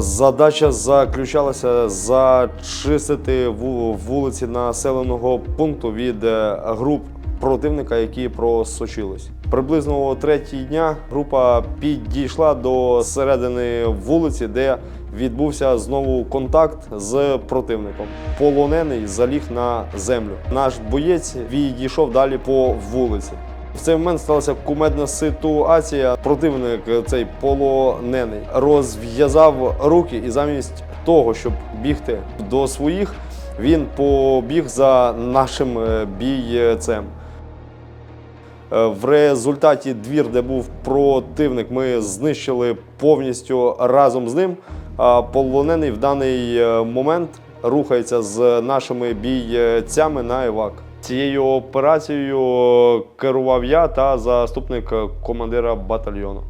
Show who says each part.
Speaker 1: Задача заключалася зачистити ву- вулиці населеного пункту від е, груп противника, які просочились. Приблизно о третій дня група підійшла до середини вулиці, де відбувся знову контакт з противником. Полонений заліг на землю. Наш боєць відійшов далі по вулиці. В цей момент сталася кумедна ситуація. Противник, е, цей полонений, розв'язав руки і замість того, щоб бігти до своїх, він побіг за нашим е, бійцем. Е, В результаті двір, де був противник, ми знищили повністю разом з ним. А полонений в даний момент рухається з нашими бійцями на івак. Цією операцією керував я та заступник командира батальйону.